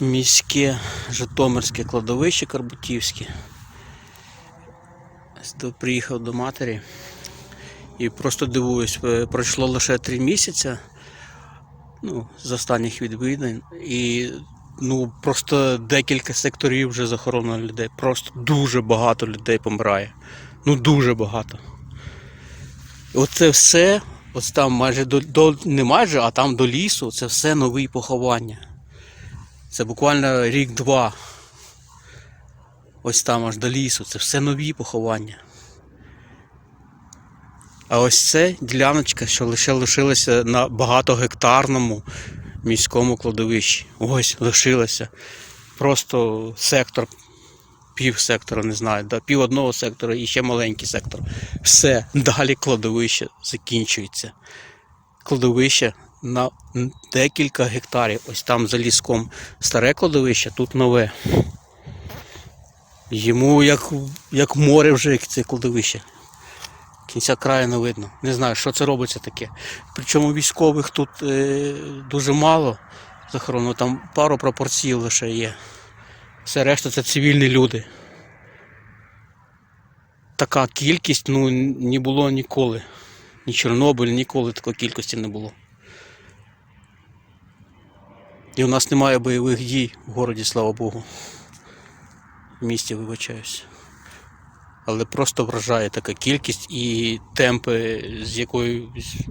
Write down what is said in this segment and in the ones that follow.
міське Житомирське кладовище Карбутівське. Приїхав до матері і просто дивуюсь, е, пройшло лише три місяці ну, з останніх відвідань. І ну, просто декілька секторів вже захоронено людей. Просто дуже багато людей помирає. Ну дуже багато. Оце все, ось там майже до, до не майже, а там до лісу, це все нові поховання. Це буквально рік-два. Ось там аж до лісу. Це все нові поховання. А ось це діляночка, що лише лишилася на багатогектарному міському кладовищі. Ось лишилася. Просто сектор, пів сектора, не знаю, да, пів одного сектора і ще маленький сектор. Все, далі кладовище закінчується. Кладовище на декілька гектарів. Ось там за ліском старе кладовище, тут нове. Йому як, як море вже це кладовище. Кінця краю не видно. Не знаю, що це робиться таке. Причому військових тут е, дуже мало захоронено, там пару пропорцій лише є. Все решта це цивільні люди. Така кількість ну, не було ніколи. Ні Чорнобиль, ніколи такої кількості не було. І у нас немає бойових дій в городі, слава Богу. В місті вибачаюсь. Але просто вражає така кількість і темпи, з якою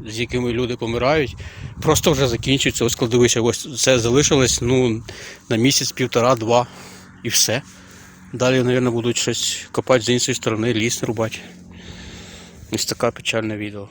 з якими люди помирають, просто вже закінчуються. Ось кладовище. Ось це залишилось ну, на місяць, півтора-два і все. Далі, мабуть, будуть щось копати з іншої сторони, ліс рубати. Ось таке печальне відео.